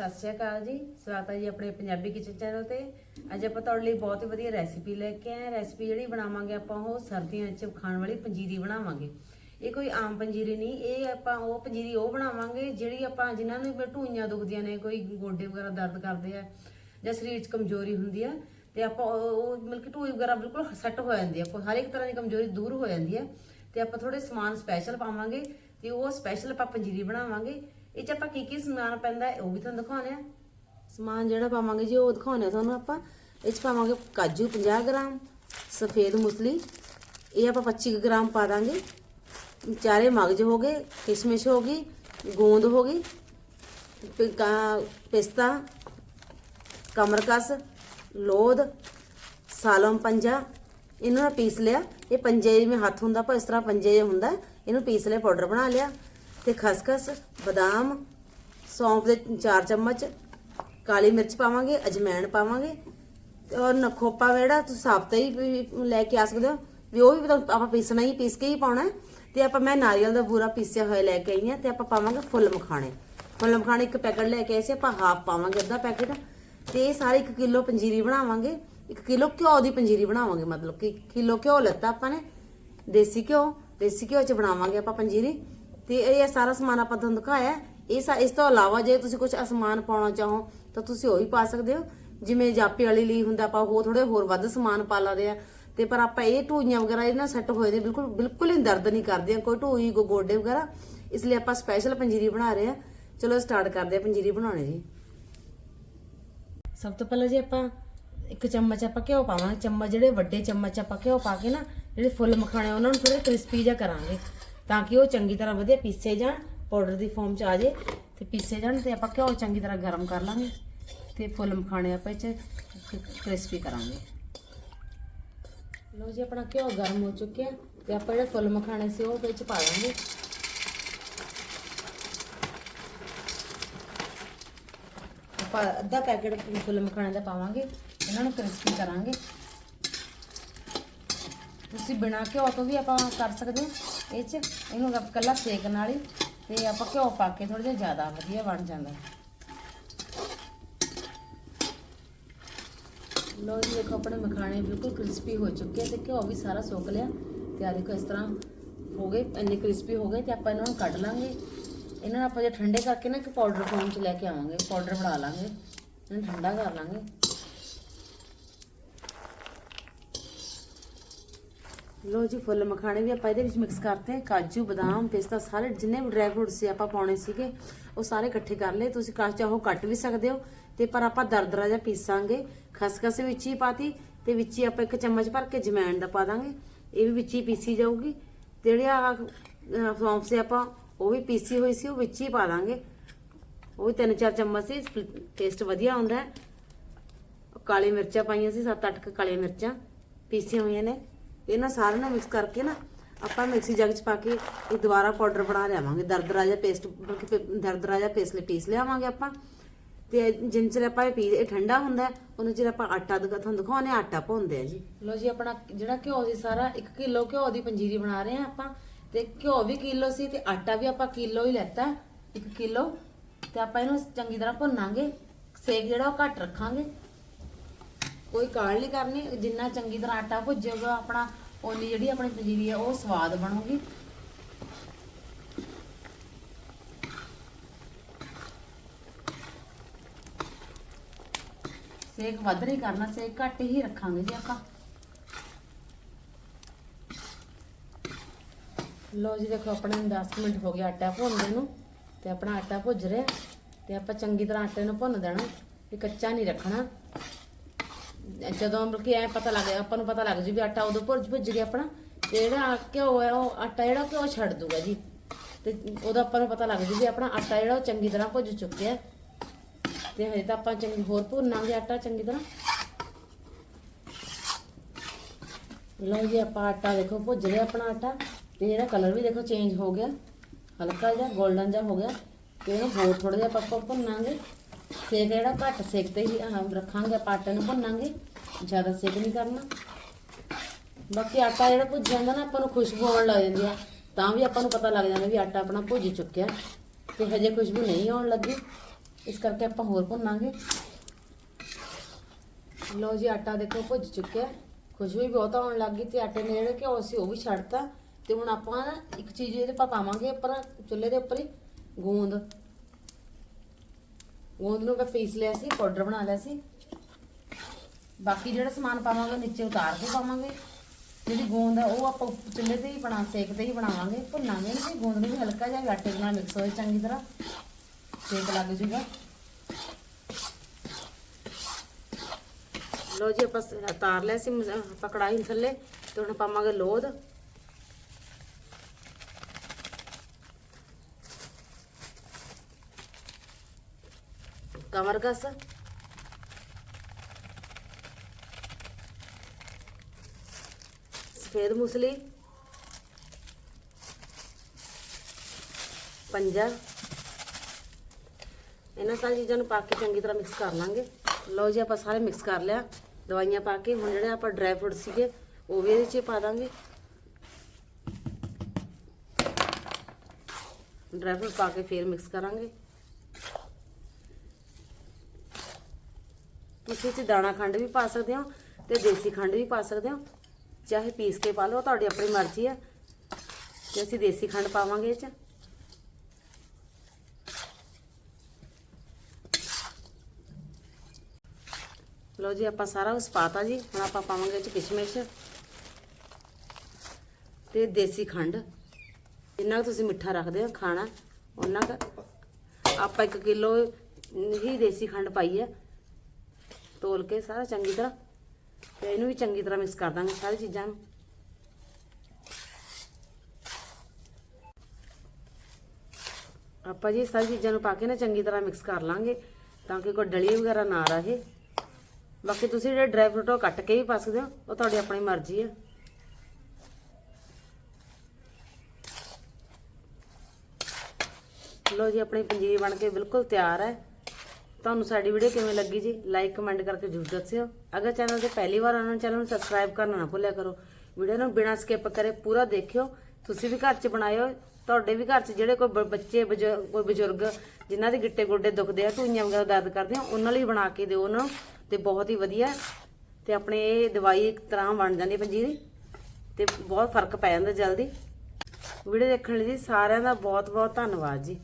ਸਤਿ ਸ਼੍ਰੀ ਅਕਾਲ ਜੀ, ਸਵਾਗਤ ਹੈ ਜੀ ਆਪਣੇ ਪੰਜਾਬੀ ਕਿਚਨ ਚੈਨਲ ਤੇ। ਅੱਜ ਆਪਾਂ ਤੁਹਾਡੇ ਲਈ ਬਹੁਤ ਹੀ ਵਧੀਆ ਰੈਸਿਪੀ ਲੈ ਕੇ ਆਏ ਹਾਂ। ਰੈਸਿਪੀ ਜਿਹੜੀ ਬਣਾਵਾਂਗੇ ਆਪਾਂ, ਉਹ ਸਰਦੀਆਂ 'ਚ ਖਾਣ ਵਾਲੀ ਪੰਜੀਰੀ ਬਣਾਵਾਂਗੇ। ਇਹ ਕੋਈ ਆਮ ਪੰਜੀਰੀ ਨਹੀਂ, ਇਹ ਆਪਾਂ ਉਹ ਪੰਜੀਰੀ ਉਹ ਬਣਾਵਾਂਗੇ ਜਿਹੜੀ ਆਪਾਂ ਜਿਨ੍ਹਾਂ ਨੂੰ ਵੀ ਢੂਈਆਂ ਦੁਖਦੀਆਂ ਨੇ, ਕੋਈ ਗੋਡੇ ਵਗੈਰਾ ਦਰਦ ਕਰਦੇ ਆ ਜਾਂ ਸਰੀਰ 'ਚ ਕਮਜ਼ੋਰੀ ਹੁੰਦੀ ਆ, ਤੇ ਆਪਾਂ ਉਹ ਉਹ ਮਤਲਬ ਕਿ ਢੂਈ ਵਗੈਰਾ ਬਿਲਕੁਲ ਸੈੱਟ ਹੋ ਜਾਂਦੀ ਆ। ਕੋਈ ਹਰ ਇੱਕ ਤਰ੍ਹਾਂ ਦੀ ਕਮਜ਼ੋਰੀ ਦੂਰ ਹੋ ਜਾਂਦੀ ਆ। ਤੇ ਆਪਾਂ ਥੋੜੇ ਸਮਾਨ ਸਪੈਸ਼ਲ ਪਾਵਾਂਗੇ ਤੇ ਉਹ ਸਪੈਸ਼ਲ ਆਪਾਂ ਪੰਜੀਰੀ ਬਣਾਵਾਂਗੇ। ਇਹ ਚ ਆਪਾਂ ਕੀ ਕੀ ਸਮਾਨ ਪੈਂਦਾ ਉਹ ਵੀ ਤੁਹਾਨੂੰ ਦਿਖਾਉਣੇ ਆ ਸਮਾਨ ਜਿਹੜਾ ਪਾਵਾਂਗੇ ਜੀ, ਉਹ ਦਿਖਾਉਣੇ ਆ ਤੁਹਾਨੂੰ ਆਪਾਂ। ਇਹ ਚ ਪਾਵਾਂਗੇ ਕਾਜੂ 50 ਗ੍ਰਾਮ, ਸਫੇਦ ਮੁਸਲੀ। ਇਹ ਆਪਾਂ 25 ਕੁ ਗ੍ਰਾਮ ਪਾ ਦਾਂਗੇ। ਚਾਰੇ ਮਗਜ ਹੋ ਗਏ, ਕਿਸ਼ਮਿਸ਼ ਹੋ ਗਈ, ਗੋਂਦ ਹੋ ਗਈ ਪਿ- ਪਿਸਤਾ, ਕਮਰਕਸ ਲੋਦ ਸਾਲਮ ਪੰਜਾ। ਇਹਨੂੰ ਪੀਸ ਲਿਆ। ਇਹ ਪੰਜੇ ਜਿਵੇਂ ਹੱਥ ਹੁੰਦਾ, ਆਪਾਂ ਇਸ ਤਰ੍ਹਾਂ ਪੰਜੇ ਜਿਹਾ ਹੁੰਦਾ। ਇਹਨੂੰ ਪੀਸ ਲਿਆ, ਪਾਊਡਰ ਬਣਾ ਲਿਆ। ਤੇ ਖਸਖਸ, ਬਦਾਮ, ਸੌਂਫ ਦੇ 4 ਚਮਚ, ਕਾਲੀ ਮਿਰਚ ਪਾਵਾਂਗੇ, ਅਜਮੈਣ ਪਾਵਾਂਗੇ ਤੇ ਔਰ ਨਖੋਪਾ ਜਿਹੜਾ ਤੁਸੀਂ ਸਾਬਤਾ ਹੀ ਵੀ ਲੈ ਕੇ ਆ ਸਕਦੇ ਹੋ। ਵੀ ਉਹ ਵੀ ਆਪਾਂ ਪੀਸਣਾ ਹੀ, ਪੀਸ ਕੇ ਹੀ ਪਾਉਣਾ ਹੈ। ਤੇ ਆਪਾਂ ਮੈਂ ਨਾਰੀਅਲ ਦਾ ਬੂਰਾ ਪੀਸਿਆ ਹੋਇਆ ਲੈ ਕੇ ਆਈ ਹਾਂ ਤੇ ਆਪਾਂ ਪਾਵਾਂਗੇ ਫੁੱਲ ਮਖਾਣੇ। ਫੁੱਲ ਮਖਾਣੇ ਇੱਕ ਪੈਕਟ ਲੈ ਕੇ ਆਏ ਸੀ, ਆਪਾਂ ਹਾਫ ਪਾਵਾਂਗੇ ਅੱਧਾ ਪੈਕਟ। ਤੇ ਇਹ ਸਾਰੇ 1 ਕਿਲੋ ਪੰਜੀਰੀ ਬਣਾਵਾਂਗੇ। 1 ਕਿਲੋ ਘਿਓ ਦੀ ਪੰਜੀਰੀ ਬਣਾਵਾਂਗੇ ਮਤਲਬ ਕਿ ਕਿਲੋ ਘਿਓ ਲੱਤਾ ਆਪਾਂ ਨੇ। ਦੇਸੀ ਘਿਓ ਦੇਸੀ ਘਿਓ ਚ ਬਣਾਵਾਂਗੇ ਆਪਾਂ ਪੰਜੀਰੀ। ਤੇ ਇਹ ਸਾਰਾ ਸਮਾਨ ਆਪਾਂ ਤੁਹਾਨੂੰ ਦਿਖਾਇਆ ਹੈ। ਇਹ ਸਾ- ਇਸ ਤੋਂ ਇਲਾਵਾ ਜੇ ਤੁਸੀਂ ਕੁਝ ਅਸਮਾਨ ਪਾਉਣਾ ਚਾਹੋ, ਤਾਂ ਤੁਸੀਂ ਉਹ ਵੀ ਪਾ ਸਕਦੇ ਹੋ। ਜਿਵੇਂ ਜਾਪੇ ਵਾਲੀ ਲਈ ਹੁੰਦਾ, ਆਪਾਂ ਉਹ ਥੋੜੇ ਹੋਰ ਵੱਧ ਸਮਾਨ ਪਾ ਲਾਦੇ ਆ ਤੇ ਪਰ ਆਪਾਂ ਇਹ ਢੂਈਆਂ ਵਗੈਰਾ ਇਹਨਾਂ ਸੈੱਟ ਹੋਏ ਨੇ, ਬਿਲਕੁਲ ਬਿਲਕੁਲ ਹੀ ਦਰਦ ਨਹੀਂ ਕਰਦੀਆਂ ਕੋਈ ਢੂਈ, ਕੋਈ ਗੋਡੇ ਵਗੈਰਾ। ਇਸ ਲਈ ਆਪਾਂ ਸਪੈਸ਼ਲ ਪੰਜੀਰੀ ਬਣਾ ਰਹੇ ਆ ਚਲੋ ਸਟਾਰਟ ਕਰਦੇ ਆ ਪੰਜੀਰੀ ਬਣਾਉਣੀ ਜੀ। ਸਭ ਤੋਂ ਪਹਿਲਾਂ ਜੇ ਆਪਾਂ ਇੱਕ ਚਮਚ ਆਪਾਂ ਘਿਓ ਪਾਵਾਂਗੇ। ਚਮਚ ਜਿਹੜੇ ਵੱਡੇ ਚਮਚ ਆਪਾਂ ਘਿਓ ਪਾ ਕੇ ਨਾ, ਜਿਹੜੇ ਫੁੱਲ ਮਖਾਣੇ ਉਹਨਾਂ ਨੂੰ ਥੋੜੇ ਕ੍ਰਿਸਪੀ ਜਿਹਾ ਕਰਾਂਗੇ। ਤਾਂ ਕਿ ਉਹ ਚੰਗੀ ਤਰ੍ਹਾਂ ਵਧੀਆ ਪੀਸੇ ਜਾਣ ਪਾਊਡਰ ਦੀ ਫਾਰਮ ਚ ਆ ਜੇ, ਤੇ ਪੀਸੇ ਜਾਣ ਤੇ ਆਪਾਂ ਘਿਓ ਚੰਗੀ ਤਰ੍ਹਾਂ ਗਰਮ ਕਰ ਲਾਂਗੇ ਤੇ ਫੁੱਲ ਮਖਾਣੇ ਆਪਾਂ ਇਹ ਚ ਕ੍ਰਿਸਪੀ ਕਰਾਂਗੇ। ਲੋ ਜੀ, ਆਪਣਾ ਘਿਓ ਗਰਮ ਹੋ ਚੁੱਕਿਆ ਤੇ ਆਪਾਂ ਜਿਹੜੇ ਫੁੱਲ ਮਖਾਣੇ ਸੀ ਉਹ ਵਿੱਚ ਪਾ ਦਾਂਗੇ ਆਪਾਂ ਅੱਧਾ ਪੈਕੇਟ ਫੁੱਲ ਮਖਾਣੇ ਦਾ ਪਾਵਾਂਗੇ, ਇਹਨਾਂ ਨੂੰ ਕ੍ਰਿਸਪੀ ਕਰਾਂਗੇ। ਤੁਸੀਂ ਬਿਨਾ ਘਿਓ ਤੋਂ ਵੀ ਆਪਾਂ ਕਰ ਸਕਦੇ ਹਾਂ। ਇਹ ਚ ਇਹਨੂੰ ਆਪਾਂ ਕੱਲਾ ਸੇਕ ਨਾਲ ਹੀ ਤੇ ਆਪਾਂ ਘਿਓ ਪਾ ਕੇ ਥੋੜਾ ਜਿਹਾ ਜ਼ਿਆਦਾ ਵਧੀਆ ਬਣ ਜਾਂਦਾ। ਲੋ ਜੀ, ਦੇਖੋ ਆਪਣੇ ਮਖਾਣੇ ਬਿਲਕੁਲ ਕ੍ਰਿਸਪੀ ਹੋ ਚੁੱਕੇ ਆ ਤੇ ਘਿਓ ਵੀ ਸਾਰਾ ਸੁੱਕ ਲਿਆ। ਤੇ ਆ ਦੇਖੋ ਇਸ ਤਰ੍ਹਾਂ ਹੋ ਗਏ, ਇੰਨੇ ਕ੍ਰਿਸਪੀ ਹੋ ਗਏ ਤੇ ਆਪਾਂ ਇਹਨਾਂ ਨੂੰ ਕੱਢ ਲਾਂਗੇ। ਇਹਨਾਂ ਨੂੰ ਆਪਾਂ ਜੇ ਠੰਡੇ ਕਰਕੇ ਨਾ ਇੱਕ ਪਾਊਡਰ ਫਾਰਮ ਚ ਲੈ ਕੇ ਆਵਾਂਗੇ ਪਾਊਡਰ ਬਣਾ ਲਾਂਗੇ। ਇਹਨੂੰ ਠੰਡਾ ਕਰ ਲਾਂਗੇ। ਲੋ ਜੀ, ਫੁੱਲ ਮਖਾਣੇ ਵੀ ਆਪਾਂ ਇਹਦੇ ਵਿੱਚ ਮਿਕਸ ਕਰਤੇ, ਕਾਜੂ, ਬਦਾਮ, ਪਿਸਤਾ, ਸਾਰੇ ਜਿੰਨੇ ਵੀ ਡਰਾਈ ਫਰੂਟ ਸੀ ਆਪਾਂ ਪਾਉਣੇ ਸੀਗੇ, ਉਹ ਸਾਰੇ ਇਕੱਠੇ ਕਰ ਲਏ। ਤੁਸੀਂ ਕਾਸ਼ ਚਾਹੋ ਕੱਟ ਵੀ ਸਕਦੇ ਹੋ, ਤੇ ਪਰ ਆਪਾਂ ਦਰਦਰਾ ਜਿਹਾ ਪੀਸਾਂਗੇ। ਖਸਖਸ ਵਿੱਚ ਹੀ ਪਾਤੀ, ਤੇ ਵਿੱਚ ਹੀ ਆਪਾਂ ਇੱਕ ਚਮਚ ਭਰ ਕੇ ਜਮੈਣ ਦਾ ਪਾ ਦਾਂਗੇ। ਇਹ ਵੀ ਵਿੱਚ ਹੀ ਪੀਸੀ ਜਾਊਗੀ। ਤੇ ਜਿਹੜੇ ਆ ਸੌਂਫ ਸੀ ਆਪਾਂ, ਉਹ ਵੀ ਪੀਸੀ ਹੋਈ ਸੀ, ਉਹ ਵਿੱਚ ਹੀ ਪਾ ਦਾਂਗੇ। ਉਹ ਵੀ ਤਿੰਨ ਚਾਰ ਚਮਚ ਸੀ ਟੇਸਟ ਵਧੀਆ ਆਉਂਦਾ ਹੈ। ਕਾਲੀ ਮਿਰਚਾਂ ਪਾਈਆਂ ਸੀ 7-8 ਕਾਲੀਆਂ ਮਿਰਚਾਂ ਪੀਸੀਆਂ ਹੋਈਆਂ ਨੇ। ਇਹਨਾਂ ਸਾਰਿਆਂ ਨੂੰ ਮਿਕਸ ਕਰਕੇ ਨਾ ਆਪਾਂ ਮਿਕਸੀ ਜੱਗ 'ਚ ਪਾ ਕੇ ਇਹ ਦੁਬਾਰਾ ਪਾਊਡਰ ਬਣਾ ਲਿਆਵਾਂਗੇ। ਦਰਦਰਾ ਜਿਹਾ ਪੇਸਟ ਬਲਕਿ ਪੇ- ਦਰਦਰਾ ਜਿਹਾ ਪੇਸਟ ਪੀਸ ਲਿਆਵਾਂਗੇ ਆਪਾਂ। ਤੇ ਜਿੰਨ ਚਿਰ ਆਪਾਂ ਇਹ ਪੀ ਇਹ ਠੰਡਾ ਹੁੰਦਾ ਹੈ, ਚਿਰ ਆਪਾਂ ਆਟਾ ਦਿਖਾ ਤੁਹਾਨੂੰ ਦਿਖਾਉਣੇ ਆਟਾ ਭੁੰਨਦੇ ਆ ਜੀ। ਲੋ ਜੀ ਆਪਣਾ ਜਿਹੜਾ ਘਿਓ ਸੀ ਸਾਰਾ 1 ਕਿਲੋ ਘਿਓ ਦੀ ਪੰਜੀਰੀ ਬਣਾ ਰਹੇ ਆ ਆਪਾਂ। ਤੇ ਘਿਓ ਵੀ ਕਿਲੋ ਸੀ ਤੇ ਆਟਾ ਵੀ ਆਪਾਂ ਕਿਲੋ ਹੀ ਲੈਤਾ 1 ਕਿਲੋ। ਤੇ ਆਪਾਂ ਇਹਨੂੰ ਚੰਗੀ ਤਰ੍ਹਾਂ ਭੁੰਨਾਂਗੇ। ਸੇਕ ਜਿਹੜਾ ਉਹ ਘੱਟ ਰੱਖਾਂਗੇ। ਕੋਈ ਕਾਲ ਨਹੀਂ ਕਰਨੀ, ਜਿੰਨਾ ਚੰਗੀ ਤਰ੍ਹਾਂ ਆਟਾ ਭੁੱਜੇਗਾ ਆਪਣਾ, ਓਨੀ ਜਿਹੜੀ ਆਪਣੀ ਪੰਜੀਰੀ ਆ, ਉਹ ਸਵਾਦ ਬਣੂਗੀ। ਸੇਕ ਵੱਧ ਨਹੀਂ ਕਰਨਾ, ਸੇਕ ਘੱਟ ਹੀ ਰੱਖਾਂਗੇ ਜੀ ਆਪਾਂ। ਲੋ ਜੀ, ਦੇਖੋ ਆਪਣੇ 10 ਮਿੰਟ ਹੋ ਗਏ ਆਟਾ ਭੁੰਨਦੇ ਨੂੰ, ਤੇ ਆਪਣਾ ਆਟਾ ਭੁੱਜ ਰਿਹਾ, ਤੇ ਆਪਾਂ ਚੰਗੀ ਤਰ੍ਹਾਂ ਆਟੇ ਨੂੰ ਭੁੰਨ ਦੇਣਾ, ਵੀ ਕੱਚਾ ਨਹੀਂ ਰੱਖਣਾ। ਜਦੋਂ ਮਤਲਬ ਕਿ ਐ ਪਤਾ ਲੱਗ ਆਪਾਂ ਨੂੰ ਪਤਾ ਲੱਗ ਜੂ ਵੀ ਆਟਾ ਉਦੋਂ ਭੁੱਜ ਭੁੱਜ ਗਿਆ ਆਪਣਾ, ਤੇ ਜਿਹੜਾ ਘਿਓ ਹੈ ਉਹ ਆਟਾ ਜਿਹੜਾ ਘਿਓ ਛੱਡ ਦੂਗਾ ਜੀ। ਤੇ ਉਦੋਂ ਆਪਾਂ ਨੂੰ ਪਤਾ ਲੱਗ ਜੂ ਵੀ ਆਪਣਾ ਆਟਾ ਜਿਹੜਾ ਉਹ ਚੰਗੀ ਤਰ੍ਹਾਂ ਭੁੱਜ ਚੁੱਕਿਆ। ਤੇ ਹਜੇ ਤਾਂ ਆਪਾਂ ਚੰਗੀ, ਹੋਰ ਭੁੰਨਾਂਗੇ ਆਟਾ ਚੰਗੀ ਤਰ੍ਹਾਂ। ਲਓ ਜੀ, ਆਪਾਂ ਆਟਾ ਦੇਖੋ ਭੁੱਜ ਰਿਹਾ ਆਪਣਾ ਆਟਾ। ਤੇ ਇਹਦਾ ਕਲਰ ਵੀ ਦੇਖੋ ਚੇਂਜ ਹੋ ਗਿਆ। ਹਲਕਾ ਜਿਹਾ 골ਡਨ ਜਿਹਾ ਹੋ ਗਿਆ। ਤੇ ਇਹਨੂੰ ਹੋਰ ਥੋੜਾ ਜਿਹਾ ਆਪਾਂ ਭੁੰਨਾਂਗੇ। ਸੇਕ ਜਿਹੜਾ ਘੱਟ ਸੇਕ ਤੇ ਹੀ ਆਹ ਰੱਖਾਂਗੇ ਆਪਾਂ ਆਟੇ ਨੂੰ ਭੁੰਨਾਂਗੇ। ਜ਼ਿਆਦਾ ਸੇਕ ਨਹੀਂ ਕਰਨਾ। ਬਾਕੀ ਆਟਾ ਜਿਹੜਾ ਭੁੱਜ ਜਾਂਦਾ ਨਾ, ਆਪਾਂ ਨੂੰ ਖੁਸ਼ਬੂ ਆਉਣ ਲੱਗ ਜਾਂਦੀ ਆ। ਤਾਂ ਵੀ ਆਪਾਂ ਨੂੰ ਪਤਾ ਲੱਗ ਜਾਂਦਾ ਵੀ ਆਟਾ ਆਪਣਾ ਭੁੱਜ ਚੁੱਕਿਆ। ਤੇ ਹਜੇ ਖੁਸ਼ਬੂ ਨਹੀਂ ਆਉਣ ਲੱਗੀ। ਇਸ ਕਰਕੇ ਆਪਾਂ ਹੋਰ ਭੁੰਨਾਂਗੇ। ਲਓ ਜੀ, ਆਟਾ ਦੇਖੋ ਭੁੱਜ ਚੁੱਕਿਆ। ਖੁਸ਼ਬੂ ਵੀ ਬਹੁਤ ਆਉਣ ਲੱਗ ਗਈ ਤੇ ਆਟੇ ਨੇ ਜਿਹੜਾ ਘਿਓ ਸੀ ਉਹ ਵੀ ਛੱਡਤਾ। ਤੇ ਹੁਣ ਆਪਾਂ ਨਾ ਇੱਕ ਚੀਜ਼ ਇਹਦੇ ਪਾ ਪਾਵਾਂਗੇ, ਉੱਪਰ, ਚੁੱਲ੍ਹੇ ਦੇ ਉੱਪਰ ਹੀ, ਗੂੰਦ। ਗੂੰਦ ਨੂੰ ਮੈਂ ਪੀਸ ਲਿਆ ਸੀ, ਪਾਊਡਰ ਬਣਾ ਲਿਆ ਸੀ। ਬਾਕੀ ਜਿਹੜਾ ਸਮਾਨ ਪਾਵਾਂਗੇ, ਨੀਚੇ ਉਤਾਰ ਕੇ ਪਾਵਾਂਗੇ। ਜਿਹੜੀ ਗੂੰਦ ਆ, ਉਹ ਆਪਾਂ ਚੁੱਲ੍ਹੇ ਤੇ ਹੀ ਬਣਾ, ਸੇਕ ਤੇ ਹੀ ਬਣਾਵਾਂਗੇ। ਭੁੰਨਾਂਗੇ ਨਹੀਂ, ਗੂੰਦ ਨੂੰ ਵੀ ਹਲਕਾ ਜਿਹਾ ਆਟੇ ਦੇ ਨਾਲ ਮਿਕਸ ਹੋਏ, ਚੰਗੀ ਤਰ੍ਹਾਂ। ਸੇਕ ਲੱਗ ਜੂਗਾ। ਲੋ ਜੀ, ਆਪਾਂ ਸ- ਤਾਰ ਲਿਆ ਸੀ ਆਪਾਂ ਕੜਾਹੀ ਥੱਲੇ, ਤੇ ਹੁਣ ਪਾਵਾਂਗੇ ਲੋਧ। ਕਮਰਕਸ ਸਫੇਦ ਮੁਸਲੀ, ਪੰਜਾ। ਇਹਨਾਂ ਸਾਰੀਆਂ ਚੀਜ਼ਾਂ ਨੂੰ ਪਾ ਕੇ ਚੰਗੀ ਤਰ੍ਹਾਂ ਮਿਕਸ ਕਰ ਲਾਂਗੇ। ਲਓ ਜੀ, ਆਪਾਂ ਸਾਰੇ ਮਿਕਸ ਕਰ ਲਿਆ। ਦਵਾਈਆਂ ਪਾ ਕੇ, ਹੁਣ ਜਿਹੜੇ ਆਪਾਂ ਡਰਾਈ ਫਰੂਟ ਸੀਗੇ, ਉਹ ਵੀ ਇਹਦੇ 'ਚ ਪਾ ਦਾਂਗੇ। ਡਰਾਈ ਫਰੂਟ ਪਾ ਕੇ ਫੇਰ ਮਿਕਸ ਕਰਾਂਗੇ। ਤੁਸੀਂ ਇਹ 'ਚ ਦਾਣਾ ਖੰਡ ਵੀ ਪਾ ਸਕਦੇ ਹੋ ਤੇ ਦੇਸੀ ਖੰਡ ਵੀ ਪਾ ਸਕਦੇ ਹੋ। ਚਾਹੇ ਪੀਸ ਕੇ ਪਾ ਲਓ ਤੁਹਾਡੀ ਆਪਣੀ ਮਰਜ਼ੀ ਹੈ ਤੇ ਅਸੀਂ ਦੇਸੀ ਖੰਡ ਪਾਵਾਂਗੇ ਇਹ 'ਚ। ਲਓ ਜੀ, ਆਪਾਂ ਸਾਰਾ ਕੁਛ ਪਾਤਾ ਜੀ। ਹੁਣ ਆਪਾਂ ਪਾਵਾਂਗੇ ਇਹ 'ਚ ਕਿਸ਼ਮਿਸ਼ ਤੇ ਦੇਸੀ ਖੰਡ। ਜਿੰਨਾ ਕੁ ਤੁਸੀਂ ਮਿੱਠਾ ਰੱਖਦੇ ਹੋ ਖਾਣਾ ਉਹਨਾਂ ਕੁ ਆਪਾਂ 1 ਕਿਲੋ ਹੀ ਦੇਸੀ ਖੰਡ ਪਾਈ ਹੈ ਤੋਲ ਕੇ ਸਾਰਾ ਚੰਗੀ ਤਰ੍ਹਾਂ ਤੇ ਇਹਨੂੰ ਵੀ ਚੰਗੀ ਤਰ੍ਹਾਂ ਮਿਕਸ ਕਰ ਦਾਂਗੇ ਸਾਰੀ ਚੀਜ਼ਾਂ ਨੂੰ। ਆਪਾਂ ਜੀ ਸਾਰੀ ਚੀਜ਼ਾਂ ਨੂੰ ਪਾ ਕੇ ਨਾ ਚੰਗੀ ਤਰ੍ਹਾਂ ਮਿਕਸ ਕਰ ਲਾਂਗੇ ਤਾਂ ਕਿ ਕੋਈ ਡਲੀ ਵਗੈਰਾ ਨਾ ਰਹੇ। ਬਾਕੀ ਤੁਸੀਂ ਜਿਹੜੇ ਡਰਾਈ ਫਰੂਟ ਉਹ ਕੱਟ ਕੇ ਵੀ ਪਾ ਸਕਦੇ ਹੋ, ਉਹ ਤੁਹਾਡੀ ਆਪਣੀ ਮਰਜ਼ੀ ਹੈ ਲੋ ਜੀ, ਆਪਣੀ ਪੰਜੀਰੀ ਬਣ ਕੇ ਬਿਲਕੁਲ ਤਿਆਰ ਹੈ। ਤੁਹਾਨੂੰ ਸਾਡੀ ਵੀਡੀਓ ਕਿਵੇਂ ਲੱਗੀ ਜੀ? ਲਾਈਕ ਕਮੈਂਟ ਕਰਕੇ ਜ਼ਰੂਰ ਦੱਸਿਓ। ਅਗਰ ਚੈਨਲ ਤੇ ਪਹਿਲੀ ਵਾਰ ਆਉਣਾ ਚੈਨਲ ਨੂੰ ਸਬਸਕ੍ਰਾਈਬ ਕਰਨਾ ਨਾ ਭੁੱਲਿਆ ਕਰੋ। ਵੀਡੀਓ ਨੂੰ ਬਿਨਾਂ ਸਕਿਪ ਕਰੇ ਪੂਰਾ ਦੇਖਿਓ। ਤੁਸੀਂ ਵੀ ਘਰ 'ਚ ਬਣਾਇਓ ਤੁਹਾਡੇ ਵੀ ਘਰ 'ਚ ਜਿਹੜੇ ਕੋਈ ਬ- ਬੱਚੇ, ਬਜ਼ੁ- ਕੋਈ ਬਜ਼ੁਰਗ ਜਿਨ੍ਹਾਂ ਦੇ ਗਿੱਟੇ ਗੋਡੇ ਦੁਖਦੇ ਆ ਢੂਈਆਂ ਵਗੈਰਾ ਦਰਦ ਕਰਦੇ ਆ, ਉਹਨਾਂ ਲਈ ਬਣਾ ਕੇ ਦਿਓ ਉਹਨਾਂ ਨੂੰ ਤੇ ਬਹੁਤ ਹੀ ਵਧੀਆ। ਤੇ ਆਪਣੇ ਇਹ ਦਵਾਈ ਇੱਕ ਤਰ੍ਹਾਂ ਬਣ ਜਾਂਦੀ ਹੈ ਪੰਜੀਰੀ ਤੇ ਬਹੁਤ ਫ਼ਰਕ ਪੈ ਜਾਂਦਾ ਜਲਦੀ। ਵੀਡੀਓ ਦੇਖਣ ਲਈ ਜੀ ਸਾਰਿਆਂ ਦਾ ਬਹੁਤ ਬਹੁਤ ਧੰਨਵਾਦ ਜੀ।